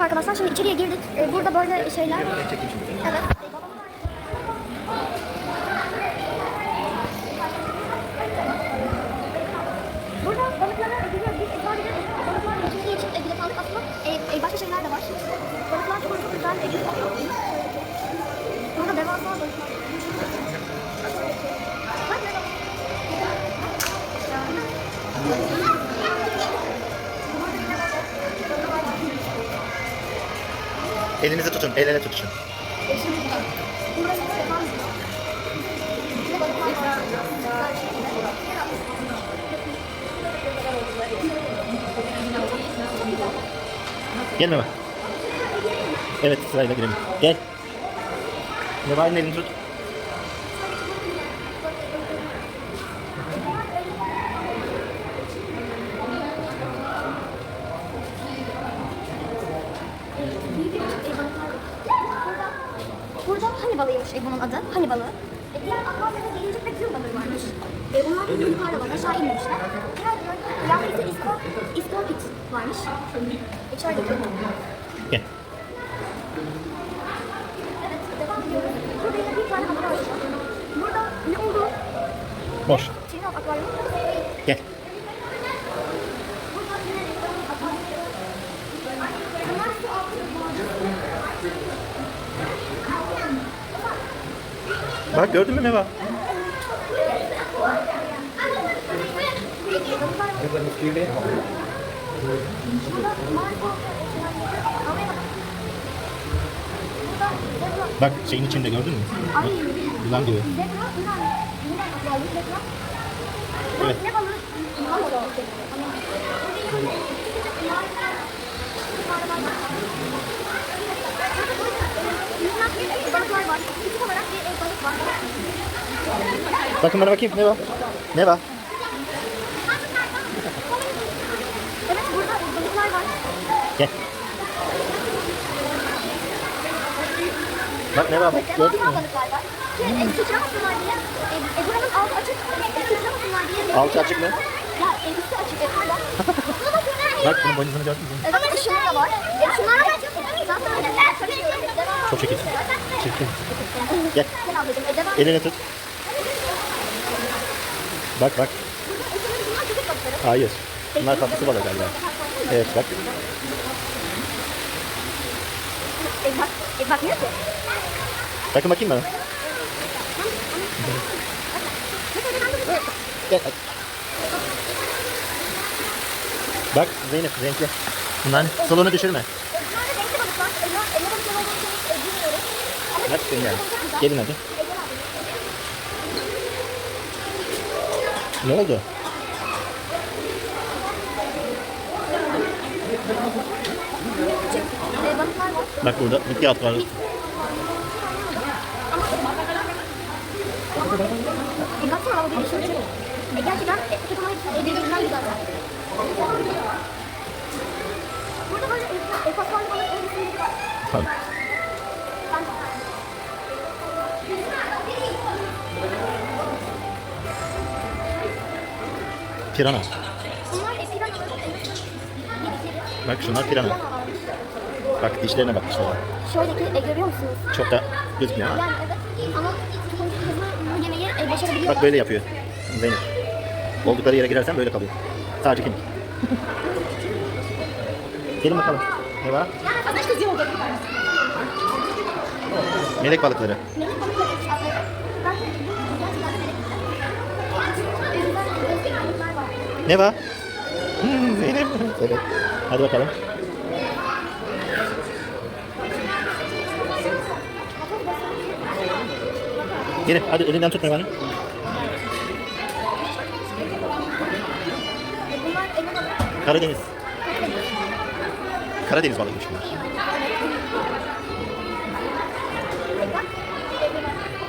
Arkadaşlar şimdi içeriye girdik. Ee, burada böyle şeyler. Evet. Burada balıklara giriyor. Biz sadece balıklar yeşilliği için ilgili kaldık aslında. E, e, başka şeyler de var. Balıklar çok güzel. E, Elinizi tutun, el ele tutuşun. Gelme bak. Evet sırayla girelim. Gel. Neva'nın elini tut. E, bunun adı. Hani balığı. E, diğer akvaryumda gelincik ve kıl balığı varmış. E, bunlar da yukarıda var. Aşağı inmemişler. Diğer yani ise iskon, iskon varmış. E, gidelim. Gel. Evet, devam ediyoruz. Burada yine bir tane balık var. Burada ne oldu? Boş. Çin akvaryumu. Gel. Burada yine akvaryum. Bunlar su altı. Bak gördün mü Neva? Bak şeyin içinde gördün mü? Ay, Yılan gibi. zebra, akvaryum, zebra. Evet. Ne var. E, balık var. Bakın bana bakayım. Evet burada balıklar var. Gel. Bak Neva bak gördün mü? Var. Sıçramasınlar diye. E, buranın altı açık. Sıçramasınlar diye. Altı açık mı? Ya e, üstü açık. E, pardon. Buna bakın. Bak bunun boynuzunu gördün mü? Evet şunlar da var. E, şunlar da zaten öyle. Çok çirkin. Çirkin. Gel. Elini tut. Bak bak. Hayır. Bunlar tatlısı balık galiba. Evet bak. Bak. Bakın bakayım bana. Gel. hadi. Bak Zeynep renkli. Bunların solunu düşürme. E, bunlar da renkli balıklar. E, bunlar- e, ne balıklar olduğunu çok, e, bilmiyorum. Ama Hadi gelin güzel. Gelin hadi. Ne oldu? Bak burada Mickey at var. Gerçekten e, tutamayı e, birbirinden güzel. Burada böyle e, e, fosforlu balık elbisesi var. Pirana. Bunlar e, piranalar. E, Bak şunlar pirana. Bak dişlerine bak dişlerine. Şöyle ki e, görüyor musunuz? Çok da gözükmüyor ama. Yani evet ama bu yemeği e, başarabiliyorlar. Bak böyle yapıyor. Zeynep. Oldukları yere girersen böyle kalıyor. Sadece kim? Gelin bakalım. Ne var? Melek balıkları. Melek balıkları. Ne var? Hmm, Zeynep. Evet. Hadi bakalım. Gelin hadi elinden tut Neva'nın. Bunlar elma balığı. Karadeniz. Karadeniz balığıymış bunlar.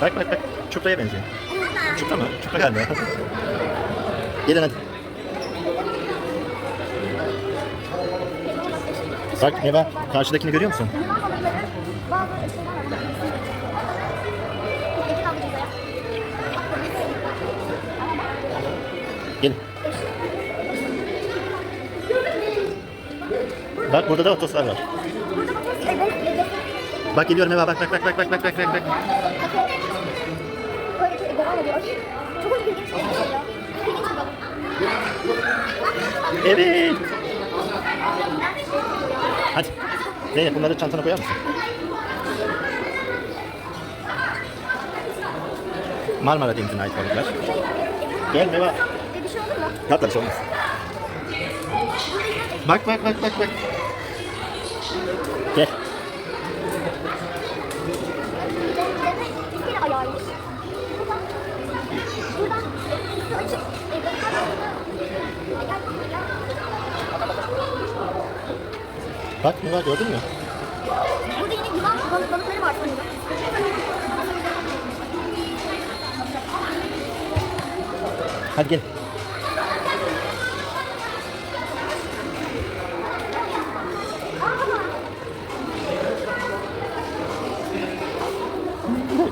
Bak bak bak. Çupraya benziyor. Çupra mı? Çupra galiba. Gelin hadi. Bak Neva karşıdakini görüyor musun? Gelin. Bak burada da otoslar var. Bak geliyorum Eva bak bak bak bak bak bak bak bak. Evet. Hadi. Zeynep bunları çantana koyar mısın? Marmara Denizi'ne ait balıklar. Gel Meva. Bir şey olur mu? Da bir şey olmaz. Bak bak bak bak bak. Gel. Deme, bir kere ayağıymış. Buradan, buradan, üstü açık. E, ben Bak Meva gördün mü? Burada yine yılan balık, balıkları var sanırım. Hadi gel.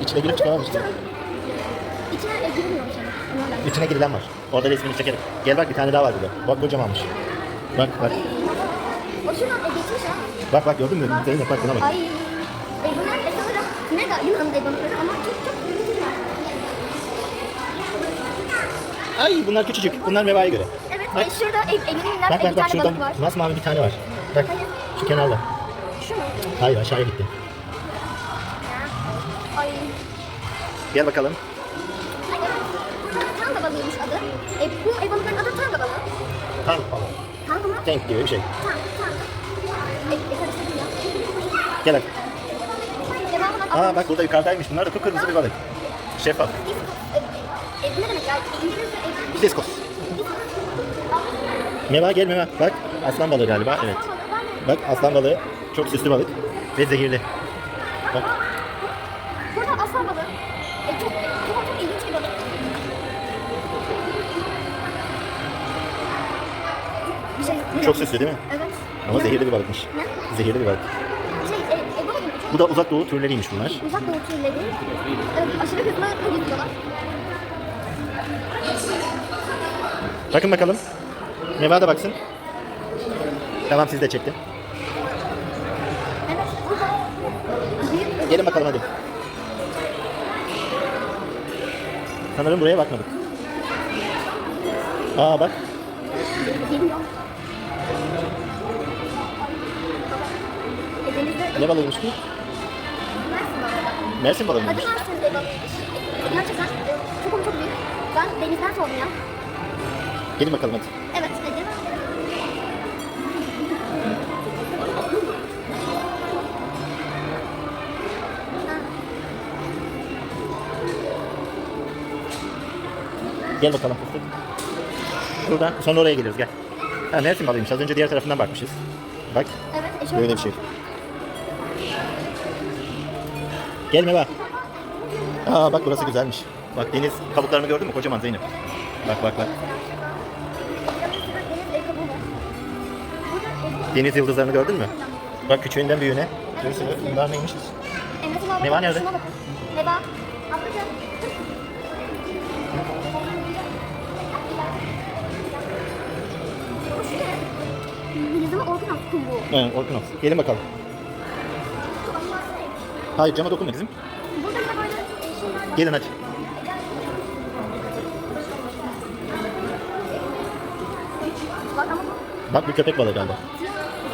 İçine girip çıkamamış. İçine e. Onlarla. İçine girilen var. Orada resmini çekelim. Gel bak bir tane daha var burada. Bak kocamanmış. Bak bak. O şuradan e, geçmiş ha. Bak bak gördün mü? Bak buna bak. Ay. E, bunlar e, sanırım yine de Yunan'ın e, balıkları ama çok çok. Ay bunlar küçücük. Bunlar mevaya göre. Evet, Bak. e, şurada e, eminimler Bak e, bak bir bak tane şurada balık var. masmavi bir tane var. Bak şu kenarda. Şu mu? Hayır aşağıya gitti. Ay. Gel bakalım. Burada tanga balığıymış adı. E, bu e, balıkların adı tanga balığı. Tank balığı. Tanga mı? Tank gibi bir şey. Tanga, Gel hadi. Aa bak burada yukarıdaymış. Bunlar da kıpkırmızı bir balık. Şeffaf. Ne demek ya? Diskos. Meva gel Meva. Bak aslan balığı galiba. Evet. Bak aslan balığı. Çok süslü balık. Ve zehirli. Bak. Burada aslan balığı. E, çok, çok, çok ilginç bir balık. Bir şey, ne Çok süslü değil mi? Evet. Ama zehirli bir balıkmış. Ne? Zehirli bir balık. Bu da uzak doğu türleriymiş bunlar. uzak doğu türleri. E, aşırı hızlı yüzüyorlar. Bakın bakalım. Meva da baksın. Tamam siz de. Evet, burada büyük Gelin bakalım hadi. Sanırım buraya bakmadık. Aa bak. geliyor. E, denizde Ne balığıymış bu? Mersin balığı. Balığı Adı mıymış? Mersin balığıymış. E, Gerçekten çok çok büyük. Ben denizden sordum ya. Gelin bakalım hadi. Evet, hadi. Gel bakalım fıstık. Buradan sonra oraya geliyoruz gel. Ha Mersin balığıymış. Az önce diğer tarafından bakmışız. Bak Evet, e, böyle bir şey. Gelme bak. Aa bak burası güzelmiş. Bak deniz kabuklarını gördün mü? Kocaman Zeynep. Bak bak bak. Deniz yıldızlarını gördün mü? Bak küçüğünden büyüğüne. Görüyorsun bunlar neymiş? Ne var nerede? Ne var? Yüzüme Orkinos kumru. Evet Orkinos. Gelin bakalım. Hayır cama dokunma kızım. Burada yine böyle e, şeyler var. Gelin hadi. Bak ama Bak bir köpek balığı galiba.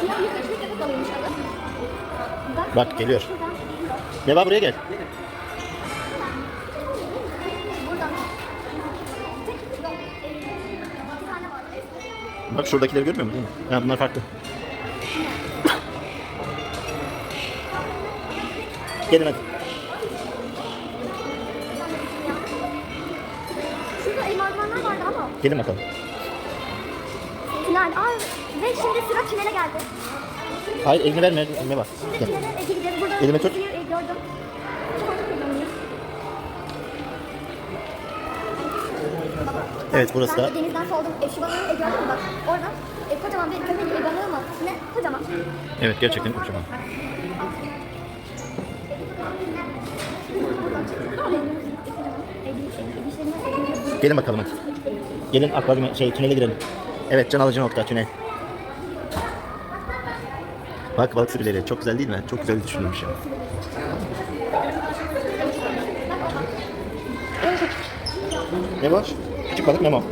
siyah, yüz yaşlı köpek balığıymış adı. Bak, geliyor. şuradan geliyor. Meva buraya gel. Buradan. Bir tane var. Bak şuradakileri görmüyor musun? Ha, bunlar farklı. Gelin hadi. Şurada elmalarlar vardı ama. Gelin bakalım. Tünel. Aa, ve şimdi sıra tünele geldi. Hayır elini verme. Meva. Şimdi Gel. tünele e, gireceğiz. Burada Elimi tut. e, gördüm. Evet burası Ben da. de denizden sordum. E, şu balığı e, gördün mü bak. Orada e, kocaman bir köpek e, balığı mı? Ne? Kocaman. Evet gerçekten kocaman. Gelin bakalım hadi. Gelin akvaryum şey tünele girelim. Evet can alıcı nokta tünel. Bak balık sürüleri çok güzel değil mi? Çok güzel düşünülmüş ya. Ne var? Küçük balık Memo.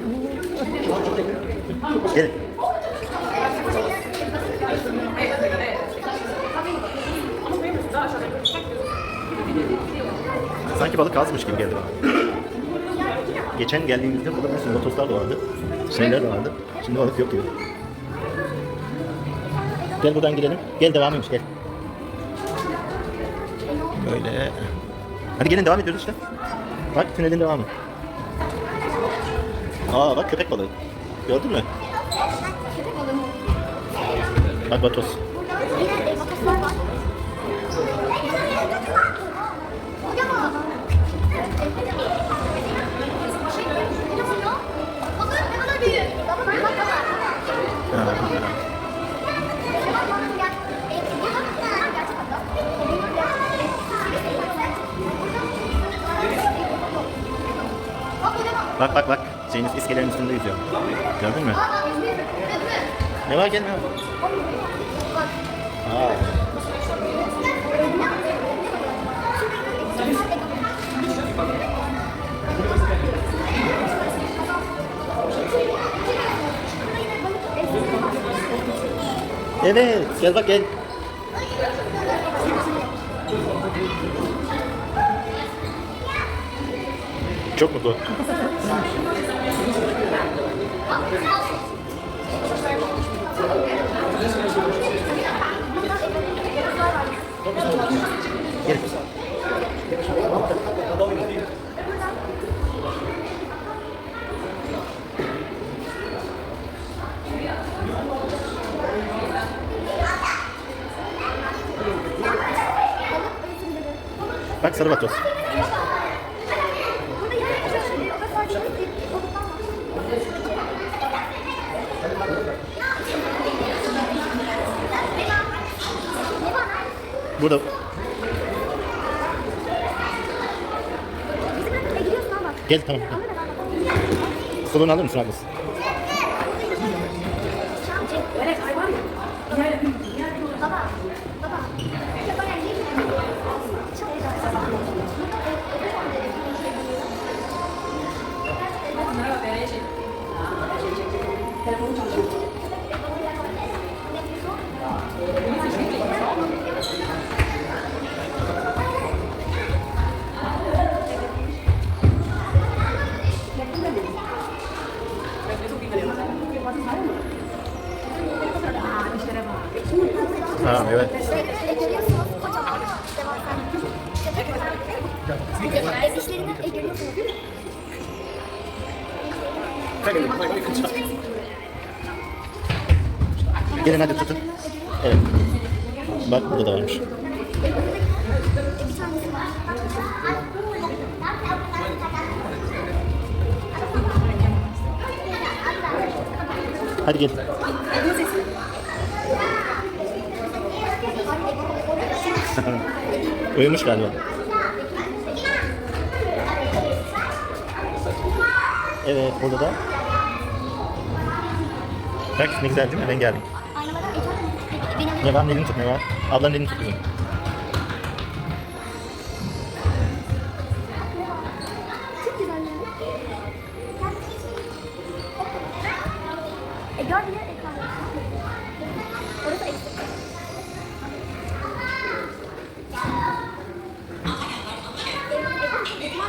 Gel. Sanki balık azmış gibi geldi bana. Geçen geldiğimizde burada bir sürü lotoslar da vardı. Şeyler de vardı. Şimdi balık yok gibi. Gel buradan girelim. Gel devamıymış gel. Böyle. Hadi gelin devam ediyoruz işte. Bak tünelin devamı. Aa bak köpek balığı. Gördün mü? Bak batos. Bak bak bak. Şeyiniz iskelenin üstünde yüzüyor. Gördün mü? Ne var gel ne var? Bak. Aa. Evet gel bak gel. Çok mutlu. da gidiyorsun ama. gel tamam. Suluğunu alır mısın ablası? Değil mi? Gelin hadi tutun. Evet. Bak burada da varmış. Hadi gel. Uyumuş galiba. Evet burada da. Bak ne güzel değil mi? Rengarenk. Ne var? Elini tut ne var? Ablanın elini tut. kızım.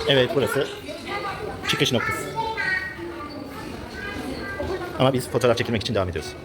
Evet burası çıkış noktası. Ama biz fotoğraf çekilmek için devam ediyoruz.